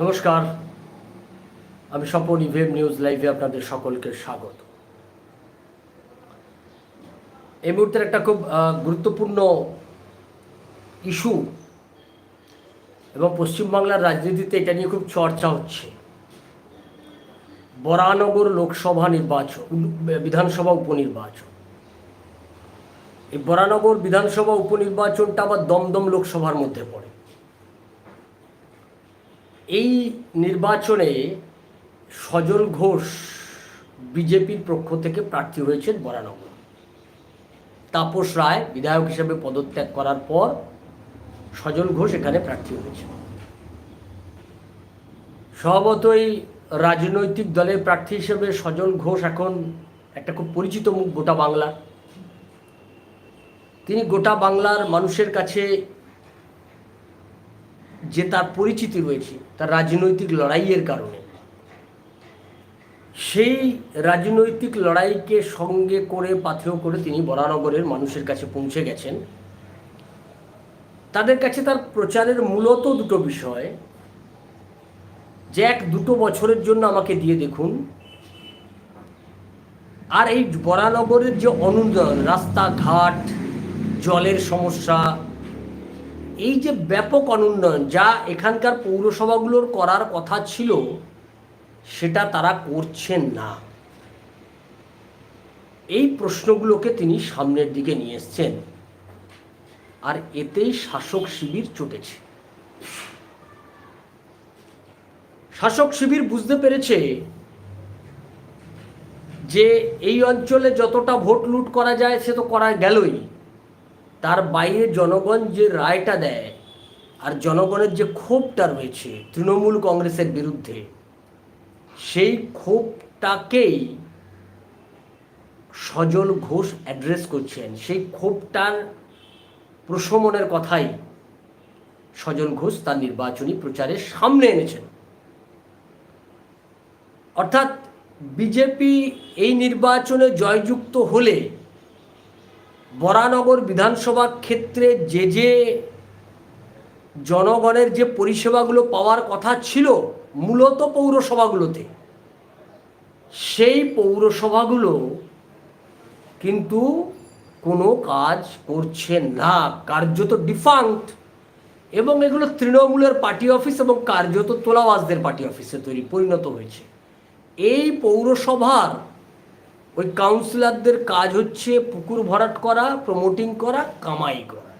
নমস্কার। আমি স্বপন ইভেম নিউজ লাইভে আপনাদের সকলকে স্বাগত। এই মুহূর্তের একটা খুব গুরুত্বপূর্ণ ইস্যু এবং পশ্চিমবাংলার রাজনীতিতে এটা নিয়ে খুব চর্চা হচ্ছে। বরানগর লোকসভা নির্বাচন বিধানসভা উপনির্বাচন। এই বরানগর বিধানসভা উপনির্বাচনটা আবার দমদম লোকসভার মধ্যে পড়ে। এই নির্বাচনে সজল ঘোষ বিজেপির পক্ষ থেকে প্রার্থী হয়েছেন বরানগর। তাপস রায় বিধায়ক হিসেবে পদত্যাগ করার পর সজল ঘোষ এখানে প্রার্থী হয়েছে স্বভাবতই রাজনৈতিক দলের প্রার্থী হিসেবে সজল ঘোষ এখন একটা খুব পরিচিত মুখ গোটা বাংলার। তিনি গোটা বাংলার মানুষের কাছে যে তার পরিচিতি রয়েছে, তার রাজনৈতিক লড়াইয়ের কারণে। সেই রাজনৈতিক লড়াইকে সঙ্গে করে, পাথেয় করে তিনি বরানগরের মানুষের কাছে পৌঁছে গেছেন। তাদের কাছে তার প্রচারের মূলত দুটো বিষয়। যে এক, দুটো বছরের জন্য আমাকে দিয়ে দেখুন। আর এই বরানগরের যে অনুন্নয়ন রাস্তাঘাট, জলের সমস্যা এই যে ব্যাপক অনুন্নয়ন, যা এখানকার পৌরসভাগুলোর করার কথা ছিল, সেটা তারা করছেন না। এই প্রশ্নগুলোকে তিনি সামনের দিকে নিয়ে এসছেন। আর এতেই শাসক শিবির চটেছে। শাসক শিবির বুঝতে পেরেছে যে এই অঞ্চলে যতটা ভোট লুট করা যায়, সে তো করা গেলই। তার বাইরে জনগণ যে রায়টা দেয় আর জনগণের যে ক্ষোভটা রয়েছে তৃণমূল কংগ্রেসের বিরুদ্ধে, সেই ক্ষোভটাকেই সজল ঘোষ অ্যাড্রেস করছেন। সেই ক্ষোভটার প্রশমনের কথাই সজল ঘোষ তার নির্বাচনী প্রচারের সামনে এনেছেন। অর্থাৎ বিজেপি এই নির্বাচনে জয়যুক্ত হলে বরানগর বিধানসভা ক্ষেত্রে যে যে জনগণের যে পরিষেবাগুলো পাওয়ার কথা ছিল, মূলত পৌরসভাগুলোতে, সেই পৌরসভাগুলো কিন্তু কোনো কাজ করছে না। কার্যত ডিফাঙ্ক্ট এবং এগুলো তৃণমূলের পার্টি অফিস এবং কার্যত তোলাবাজদের পার্টি অফিসে তৈরি, পরিণত হয়েছে। এই পৌরসভার ওই কাউন্সিলরদের কাজ হচ্ছে পুকুর ভরাট করা প্রমোটিং করা, কামাই করা।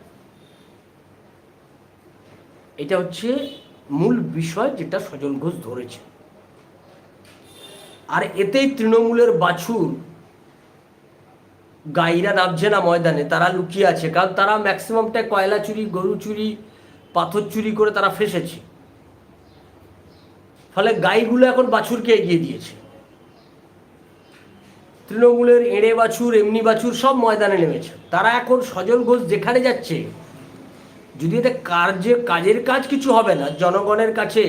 এটা হচ্ছে মূল বিষয় যেটা সজল ঘোষ ধরেছে। আর এতেই তৃণমূলের বাছুর গাইরা নামছে না ময়দানে, তারা লুকিয়ে আছে, কারণ তারা ম্যাক্সিমামটা কয়লা চুরি, গরু চুরি, পাথর চুরি করে তারা ফেসেছে। ফলে গাইগুলো এখন বাছুরকে এগিয়ে দিয়েছে। তৃণমূলের এড়ে বাছুর, এমনি বাছুর সব ময়দানে নেমেছে। তারা এখন সজল ঘোষ যেখানে যাচ্ছে, যদি এতে কার্যে কাজের কাজ কিছু হবে না, জনগণের কাছে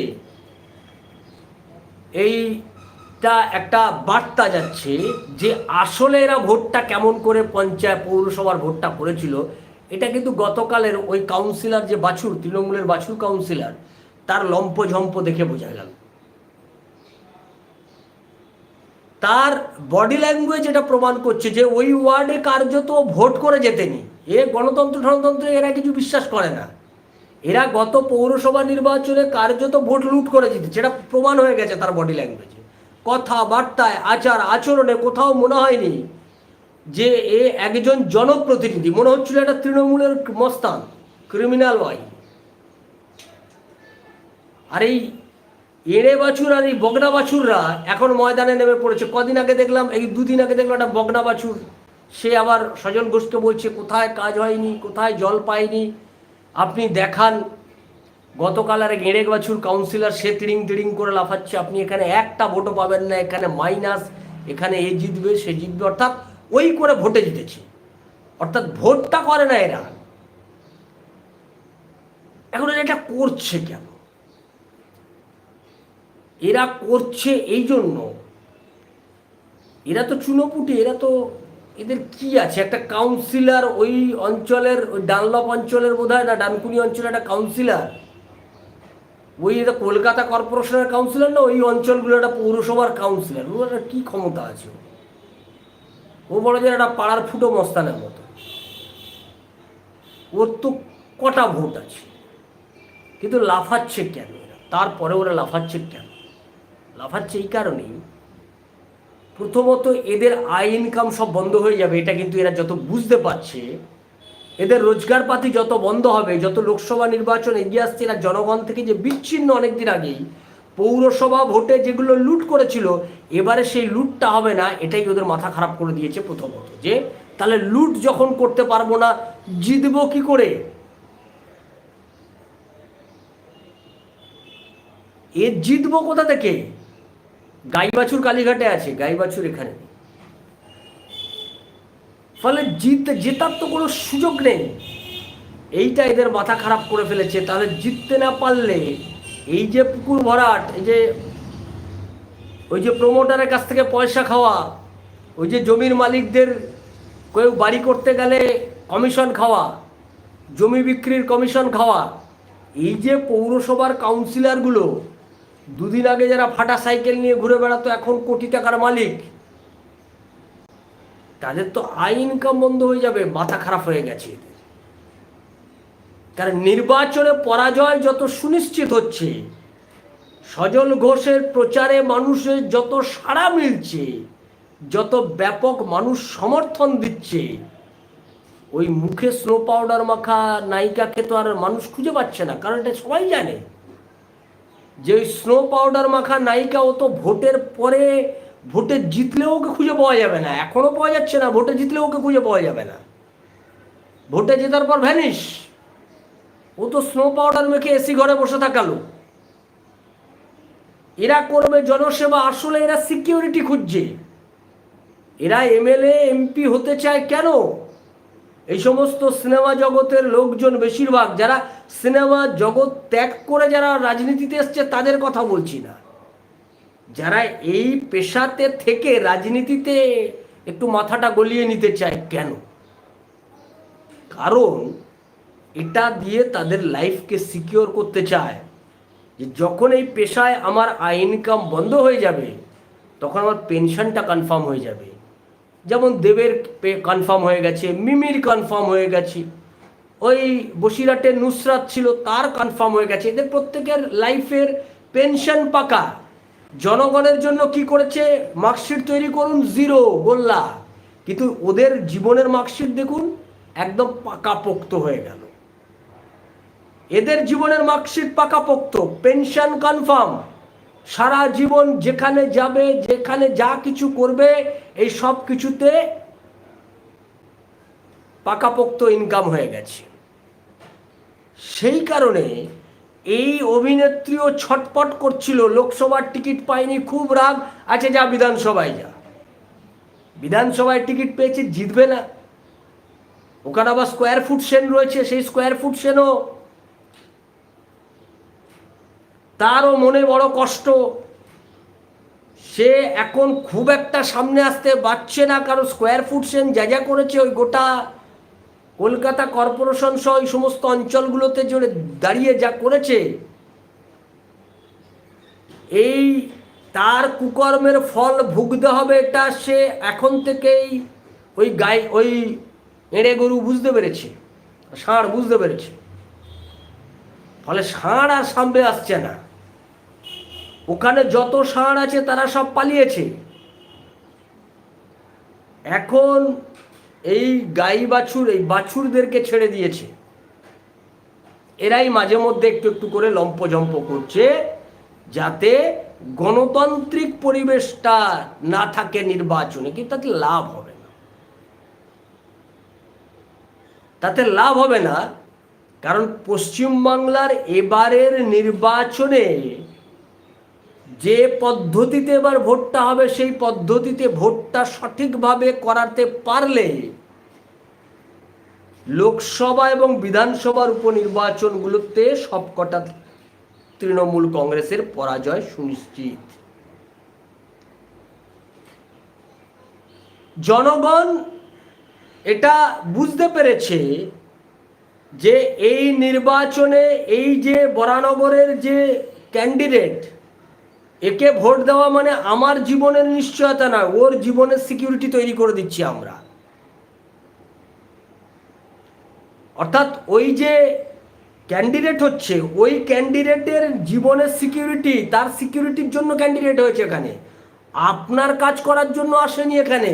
এইটা একটা বার্তা যাচ্ছে যে আসলে এরা ভোটটা কেমন করে পঞ্চায়েত পৌরসভার ভোটটা করেছিল। এটা কিন্তু গতকালের ওই কাউন্সিলর যে বাছুর, তৃণমূলের বাছুর কাউন্সিলর, তার লম্প ঝম্প দেখে বোঝা গেল। তার বডি ল্যাঙ্গুয়েজ এটা প্রমাণ করছে যে ওই ওয়ার্ডে কার্যত ভোট করে যেতেনি এ গণতন্ত্র গণতন্ত্রে এরা কিছু বিশ্বাস করে না। এরা গত পৌরসভা নির্বাচনে কার্যত ভোট লুট করে যেতে সেটা প্রমাণ হয়ে গেছে তার বডি ল্যাঙ্গুয়েজে কথাবার্তায়, আচার, আচরণে কোথাও মনে হয়নি যে এ একজন জনপ্রতিনিধি। মনে হচ্ছিল একটা তৃণমূলের মস্তান ক্রিমিনাল ওয়াই আর এই এড়ে বাছুর আর এই বগনা বাছুররা এখন ময়দানে নেমে পড়েছে। কদিন আগে দেখলাম, এই দুদিন আগে দেখলাম একটা বগনা বাছুর। সে আবার সজল ঘোষকে বলছে, কোথায় কাজ হয়নি? কোথায় জল পায়নি আপনি দেখান, গতকাল আর গেঁড়ে বাছুর কাউন্সিলর সে তিড়িং তিড়িং করে লাফাচ্ছে। আপনি এখানে একটা ভোটও পাবেন না, এখানে মাইনাস এখানে এ জিতবে, সে জিতবে। অর্থাৎ ওই করে ভোটে জিতেছে। অর্থাৎ ভোটটা করে না এরা। এখন এটা করছে কেন? এরা করছে এই জন্য এরা তো চুনোপুটি, এরা তো এদের কি আছে? একটা কাউন্সিলর ওই অঞ্চলের, ওই ডানলপ অঞ্চলের বোধ হয় না, ডানকুনি অঞ্চলের একটা কাউন্সিলার ওই এটা কলকাতা কর্পোরেশনের কাউন্সিলর না, ওই অঞ্চলগুলো একটা পৌরসভার কাউন্সিলর ওর একটা কী ক্ষমতা আছে? ও বলে যে একটা পাড়ার ফুটো মস্তানের মতো। ওর তো কটা ভোট আছে। কিন্তু লাফাচ্ছে কেন এরা? তারপরে ওরা লাফাচ্ছে কেন? লাফাচ্ছে এই কারণেই প্রথমত এদের আয় ইনকাম সব বন্ধ হয়ে যাবে, এটা কিন্তু এরা যত বুঝতে পারছে। এদের রোজগারপাতি যত বন্ধ হবে, যত লোকসভা নির্বাচন এগিয়ে আসছে, এরা জনগণ থেকে যে বিচ্ছিন্ন অনেকদিন আগেই পৌরসভা ভোটে যেগুলো লুট করেছিল, এবারে সেই লুটটা হবে না, এটাই ওদের মাথা খারাপ করে দিয়েছে প্রথমত। যে, তাহলে লুট যখন করতে পারব না, জিতবো কি করে? এ জিতবো কোথা থেকে? গাই বাছুর কালীঘাটে আছে গাই বাছুর এখানে। ফলে জিত জেতার তো কোনো সুযোগ নেই। এইটা এদের মাথা খারাপ করে ফেলেছে, তাহলে জিততে না পারলে এই যে পুকুর ভরাট, এই যে ওই যে প্রমোটারের কাছ থেকে পয়সা খাওয়া, ওই যে জমির মালিকদের কেউ বাড়ি করতে গেলে কমিশন খাওয়া, জমি বিক্রির কমিশন খাওয়া, এই যে পৌরসভার কাউন্সিলরগুলো দুদিন আগে যারা ফাটা সাইকেল নিয়ে ঘুরে বেড়াতো, এখন কোটি টাকার মালিক। তাদের তো আয় ইনকাম বন্ধ হয়ে যাবে, মাথা খারাপ হয়ে গেছে কারণ নির্বাচনে পরাজয় যত সুনিশ্চিত হচ্ছে, সজল ঘোষের প্রচারে মানুষের যত সাড়া মিলছে, যত ব্যাপক মানুষ সমর্থন দিচ্ছে, ওই মুখে স্নো পাউডার মাখা নায়িকাকে তো আর মানুষ খুঁজে পাচ্ছে না, কারণ এটা সবাই জানে। যে ওই স্নো পাউডার মাখা নায়িকা, ও তো ভোটের পরে ভোটে জিতলেও ওকে খুঁজে পাওয়া যাবে না। এখনও পাওয়া যাচ্ছে না, ভোটে জিতলেও ওকে খুঁজে পাওয়া যাবে না। ভোটে জেতার পর ভ্যানিশ ও তো স্নো পাউডার মেখে এসি ঘরে বসে থাকালো এরা করবে জনসেবা, আসলে এরা সিকিউরিটি খুঁজছে। এরা এমএলএ এমপি হতে চায় কেন? এই সমস্ত সিনেমা জগতের লোকজন বেশিরভাগ যারা সিনেমা জগৎ ত্যাগ করে যারা রাজনীতিতে এসছে, তাদের কথা বলছি না। যারা এই পেশাতে থেকে রাজনীতিতে একটু মাথাটা গলিয়ে নিতে চায় কেন? কারণ এটা দিয়ে তাদের লাইফকে সিকিওর করতে চায় যে যখন এই পেশায় আমার আয় ইনকাম বন্ধ হয়ে যাবে, তখন আমার পেনশনটা কনফার্ম হয়ে যাবে। যেমন দেবের কনফার্ম হয়ে গেছে, মিমির কনফার্ম হয়ে গেছে, ওই বসিরহাটের নুসরাত ছিল, তার কনফার্ম হয়ে গেছে। এদের প্রত্যেকের লাইফের পেনশন পাকা। জনগণের জন্য কি করেছে? মার্কশিট তৈরি করুন জিরো গোল্লা। কিন্তু ওদের জীবনের মার্কশিট দেখুন, একদম পাকাপোক্ত হয়ে গেল। এদের জীবনের মার্কশিট পাকাপোক্ত পেনশন কনফার্ম সারা জীবন যেখানে যাবে, যেখানে যা কিছু করবে, এই সব কিছুতে পাকাপোক্ত ইনকাম হয়ে গেছে। সেই কারণে এই অভিনেত্রীও ছটপট করছিল, লোকসভার টিকিট পায়নি, খুব রাগ আছে যা বিধানসভায় যা। বিধানসভায় টিকিট পেয়েছে, জিতবে না। ওখানে আবার স্কোয়ার ফুট সেন রয়েছে, সেই স্কোয়ার ফুট সেনও তারও মনে বড় কষ্ট। সে এখন খুব একটা সামনে আসতে পারছে না, কারণ স্কোয়ার ফুট সেন যা যা করেছে ওই গোটা কলকাতা কর্পোরেশন সহ এই সমস্ত অঞ্চলগুলোতে জুড়ে দাঁড়িয়ে যা করেছে, এই তার কুকর্মের ফল ভুগতে হবে এটা সে এখন থেকেই ওই গাই, ওই এঁড়ে গরু বুঝতে পেরেছে, ষাঁড় বুঝতে পেরেছে। ফলে ষাঁড় আর সামনে আসছে না। ওখানে যত ষাঁড় আছে তারা সব পালিয়েছে। এখন এই গাই বাছুর, এই বাছুরদেরকে ছেড়ে দিয়েছে। এরাই মাঝে মধ্যে একটু একটু করে লম্পজম্প করছে, যাতে গণতান্ত্রিক পরিবেশটা না থাকে নির্বাচনে, কিন্তু তাতে লাভ হবে না। তাতে লাভ হবে না, কারণ পশ্চিমবাংলার এবারের নির্বাচনে যে পদ্ধতিতে এবার ভোটটা হবে, সেই পদ্ধতিতে ভোটটা সঠিকভাবে করাতে পারলে লোকসভা এবং বিধানসভার উপনির্বাচনগুলোতে সবকটা তৃণমূল কংগ্রেসের পরাজয় সুনিশ্চিত। জনগণ এটা বুঝতে পেরেছে যে এই নির্বাচনে এই যে বরানগরের যে ক্যান্ডিডেট একে ভোট দেওয়া মানে আমার জীবনের নিশ্চয়তা নয়, ওর জীবনের সিকিউরিটি তৈরি করে দিচ্ছি আমরা। অর্থাৎ ওই যে ক্যান্ডিডেট হচ্ছে, ওই ক্যান্ডিডেটের জীবনের সিকিউরিটি তার সিকিউরিটির জন্য ক্যান্ডিডেট হয়েছে এখানে। আপনার কাজ করার জন্য আসেনি এখানে।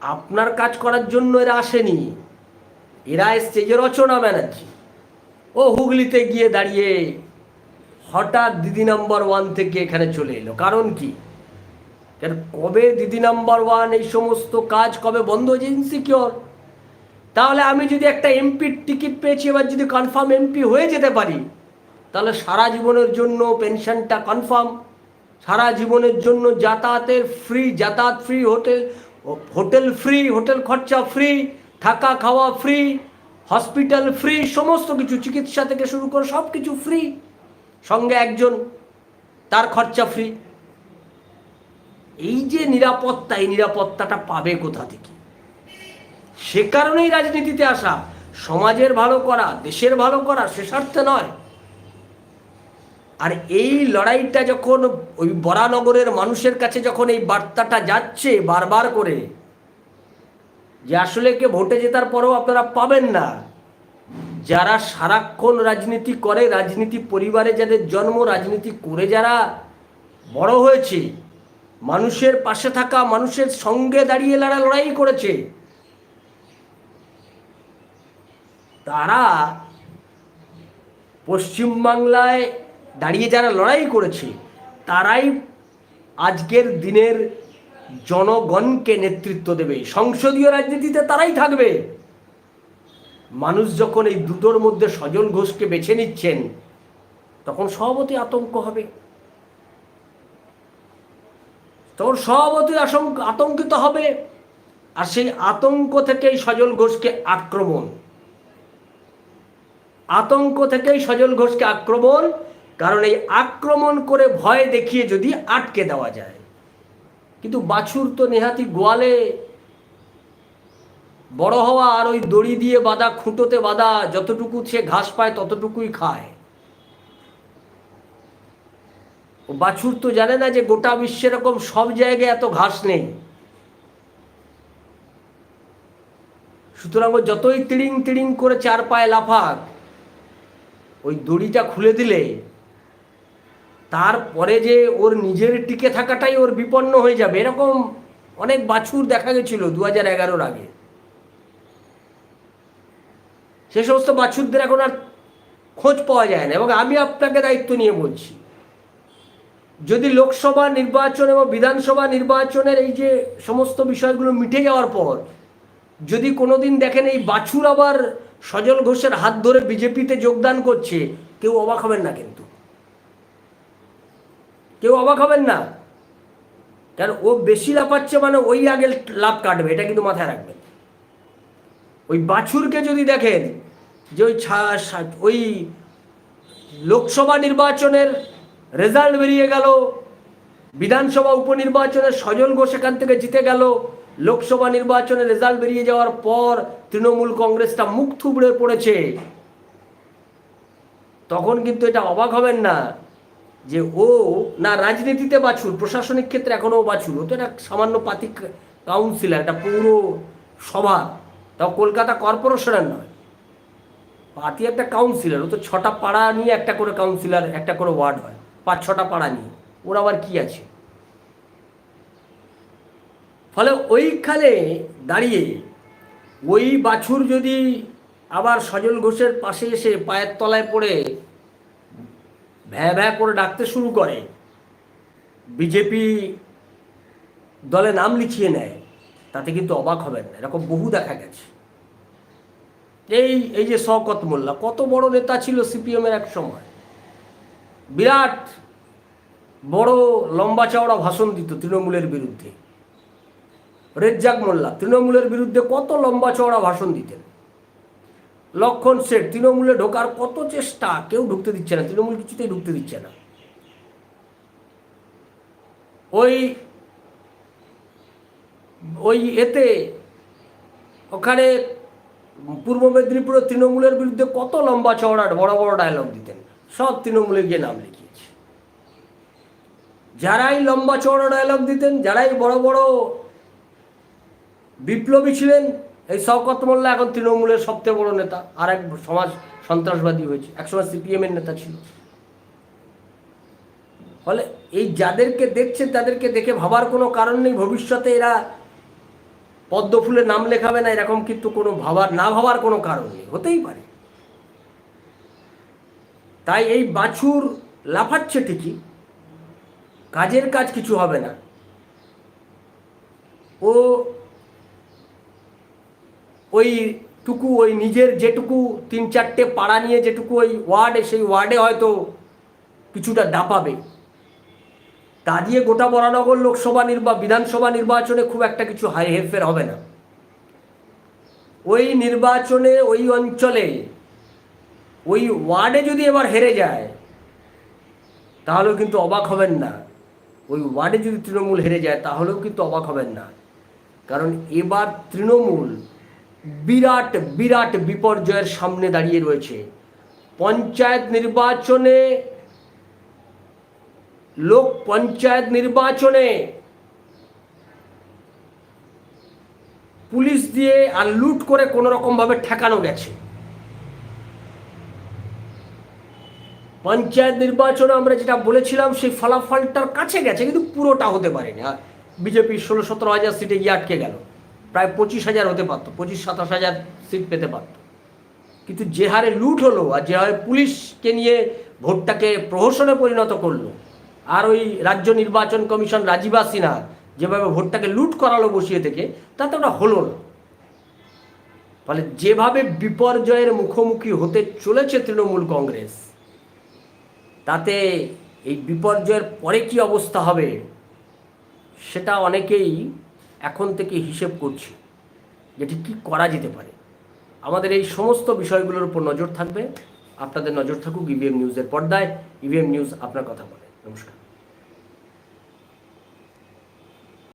আপনার কাজ করার জন্য এরা আসেনি। এরা এসছে যে রচনা ব্যানার্জি। ও হুগলিতে গিয়ে দাঁড়িয়ে হঠাৎ দিদি নাম্বার ওয়ান থেকে এখানে চলে এলো। কারণ কি? কবে দিদি নাম্বার ওয়ান এই সমস্ত কাজ কবে বন্ধ হয়েছে ইনসিকিওর তাহলে আমি যদি একটা এমপির টিকিট পেয়েছি, এবার যদি কনফার্ম এমপি হয়ে যেতে পারি, তাহলে সারা জীবনের জন্য পেনশনটা কনফার্ম সারা জীবনের জন্য যাতায়াতের ফ্রি যাতায়াত free hotel hotel free hotel খরচা ফ্রি থাকা খাওয়া ফ্রি হসপিটাল ফ্রি, সমস্ত কিছু, চিকিৎসা থেকে শুরু করে সব কিছু ফ্রি। সঙ্গে একজন, তার খরচা ফ্রি। এই যে নিরাপত্তা, এই নিরাপত্তাটা পাবে কোথা থেকে? সে কারণেই রাজনীতিতে আসা। সমাজের ভালো করা, দেশের ভালো করা, সে স্বার্থে নয়। আর এই লড়াইটা যখন ওই বরানগরের মানুষের কাছে যখন এই বার্তাটা যাচ্ছে বারবার করে যে আসলে কে ভোটে জেতার পরেও আপনারা পাবেন না। যারা সারাক্ষণ রাজনীতি করে, রাজনীতি পরিবারে যাদের জন্ম, রাজনীতি করে যারা বড় হয়েছে, মানুষের পাশে থাকা, মানুষের সঙ্গে দাঁড়িয়ে লড়া লড়াই করেছে, তারা পশ্চিমবাংলায় দাঁড়িয়ে যারা লড়াই করেছে, তারাই আজকের দিনের জনগণকে নেতৃত্ব দেবে। সংসদীয় রাজনীতিতে তারাই থাকবে। মানুষ যখন এই দুটোর মধ্যে সজল ঘোষকে বেছে নিচ্ছেন, তখন সভাপতি আতঙ্ক হবে। তখন সভাপতি আতঙ্কিত হবে। আর সেই আতঙ্ক থেকেই সজল ঘোষকে আক্রমণ। আতঙ্ক থেকেই সজল ঘোষকে আক্রমণ, কারণ এই আক্রমণ করে ভয় দেখিয়ে যদি আটকে দেওয়া যায় কিন্তু বাছুর তো নেহাতি গোয়ালে। বড় হওয়া আর ওই দড়ি দিয়ে বাঁধা, খুঁটোতে বাঁধা, যতটুকু সে ঘাস পায় ততটুকুই খায়। ও বাছুর তো জানে না যে গোটা বিশ্বে এরকম সব জায়গায় এত ঘাস নেই। সুতরাং ও যতই তিড়িং তিড়িং করে চার পায়ে লাফাক, ওই দড়িটা খুলে দিলে তারপরে যে ওর নিজের টিকে থাকাটাই ওর বিপন্ন হয়ে যাবে, এরকম অনেক বাছুর দেখা গেছিল দু হাজার এগারোর আগে। সে সমস্ত বাছুরদের এখন আর খোঁজ পাওয়া যায় না। এবং আমি আপনাকে দায়িত্ব নিয়ে বলছি, যদি লোকসভা নির্বাচন এবং বিধানসভা নির্বাচনের এই যে সমস্ত বিষয়গুলো মিটে যাওয়ার পর, যদি কোনোদিন দেখেন এই বাছুর আবার সজল ঘোষের হাত ধরে বিজেপিতে যোগদান করছে, কেউ অবাক হবেন না কিন্তু। কেউ অবাক হবেন না। কারণ ও বেশি লাফাচ্ছে মানে ওই আগে লাভ কাটবে, এটা কিন্তু মাথায় রাখবেন। ওই বাছুরকে যদি দেখেন, যে ওই ওই লোকসভা নির্বাচনের রেজাল্ট বেরিয়ে গেল, বিধানসভা উপনির্বাচনে সজল ঘোষ এখান থেকে জিতে গেল, লোকসভা নির্বাচনে রেজাল্ট বেরিয়ে যাওয়ার পর তৃণমূল কংগ্রেসটা মুখ থুবড়ে পড়েছে, তখন কিন্তু এটা অবাক হবেন না। যে ও না রাজনীতিতে বাছুর, প্রশাসনিক ক্ষেত্রে এখনও বাছুর। ও তো একটা সামান্য পাতি কাউন্সিলর একটা পৌর সভা। তাও কলকাতা কর্পোরেশনের নয়। পাতি একটা কাউন্সিলর ও তো ছটা পাড়া নিয়ে একটা করে কাউন্সিলর একটা করে ওয়ার্ড হয়। পাঁচ ছটা পাড়া নিয়ে। ওর আবার কি আছে? ফলে ওইখানে দাঁড়িয়ে ওই বাছুর যদি আবার সজল ঘোষের পাশে এসে পায়ের তলায় পড়ে ভ্যা ভ্যা করে ডাকতে শুরু করে। বিজেপি দলে নাম লিখিয়ে নেয়, তাতে কিন্তু অবাক হবেন না। এরকম বহু দেখা গেছে। এই এই যে শওকত মোল্লা, কত বড় নেতা ছিল সিপিএমের এক সময়। বিরাট বড় লম্বা চওড়া ভাষণ দিত তৃণমূলের বিরুদ্ধে। রেজ্জাক মোল্লা, তৃণমূলের বিরুদ্ধে কত লম্বা চওড়া ভাষণ দিতেন। লক্ষণ শেঠ, তৃণমূলে ঢোকার কত চেষ্টা কেউ ঢুকতে দিচ্ছে না, তৃণমূল কিছুতেই ঢুকতে দিচ্ছে না। ওই ওই এতে ওখানে পূর্ব মেদিনীপুরের তৃণমূলের বিরুদ্ধে কত লম্বা চওড়া বড় বড় ডায়লগ দিতেন, সব তৃণমূলে গিয়ে নাম লিখিয়েছে। যারাই লম্বা চওড়া ডায়লগ দিতেন, যারাই বড় বড় বিপ্লবী ছিলেন এই শওকত মোল্লা এখন তৃণমূলের সবচেয়ে বড় নেতা, আর এক সমাজ সন্ত্রাসবাদী হয়েছে। একসময় সিপিএম এর নেতা ছিল। ফলে এই যাদেরকে দেখছে, তাদেরকে দেখে ভাবার কোনো কারণ নেই। ভবিষ্যতে এরা পদ্ম ফুলে নাম লেখাবে না, এরকম কিন্তু কোনো ভাবার, না ভাবার কোনো কারণ নেই। হতেই পারে। তাই এই বাছুর লাফাচ্ছে ঠিকই, কাজের কাজ কিছু হবে না। ও ওই টুকু, ওই নিজের যেটুকু তিন চারটে পাড়া নিয়ে যেটুকু ওই ওয়ার্ডে সেই ওয়ার্ডে হয়তো কিছুটা ডাপাবে। তা দিয়ে গোটা বরানগর লোকসভা নির্বা, বিধানসভা নির্বাচনে খুব একটা কিছু হাই হেরফের হবে না। ওই নির্বাচনে, ওই অঞ্চলে, ওই ওয়ার্ডে যদি এবার হেরে যায়, তাহলেও কিন্তু অবাক হবেন না। ওই ওয়ার্ডে যদি তৃণমূল হেরে যায়, তাহলেও কিন্তু অবাক হবেন না। কারণ এবার তৃণমূল বিরাট বিরাট বিপর্যয়ের সামনে দাঁড়িয়ে রয়েছে। পঞ্চায়েত নির্বাচনে, লোক পঞ্চায়েত নির্বাচনে পুলিশ দিয়ে আর লুট করে কোনো রকম ভাবে ঠেকানো গেছে। পঞ্চায়েত নির্বাচনে আমরা যেটা বলেছিলাম, সেই ফলাফলটার কাছে গেছে, কিন্তু পুরোটা হতে পারেনি। আর বিজেপি ষোলো সতেরো হাজার সিটে গিয়ে আটকে গেল। প্রায় পঁচিশ হাজার হতে পারতো, পঁচিশ সাতাশ হাজার সিট পেতে পারতো। কিন্তু যে হারে লুট হলো আর যে হারে পুলিশকে নিয়ে ভোটটাকে প্রহসনে পরিণত করল, আর ওই রাজ্য নির্বাচন কমিশন রাজীবা সিনহা যেভাবে ভোটটাকে লুট করালো বসিয়ে থেকে, তাতে ওটা হলো না। ফলে যেভাবে বিপর্যয়ের মুখোমুখি হতে চলেছে তৃণমূল কংগ্রেস, তাতে এই বিপর্যয়ের পরে কি অবস্থা হবে, সেটা অনেকেই এখন থেকে হিসেব করছি যেটি কি করা যেতে পারে। আমাদের এই সমস্ত বিষয়গুলোর উপর নজর থাকবে। আপনাদের নজর থাকুক ইভিএম নিউজের পর্দায়। ইভিএম নিউজ আপনার কথা বলে। নমস্কার।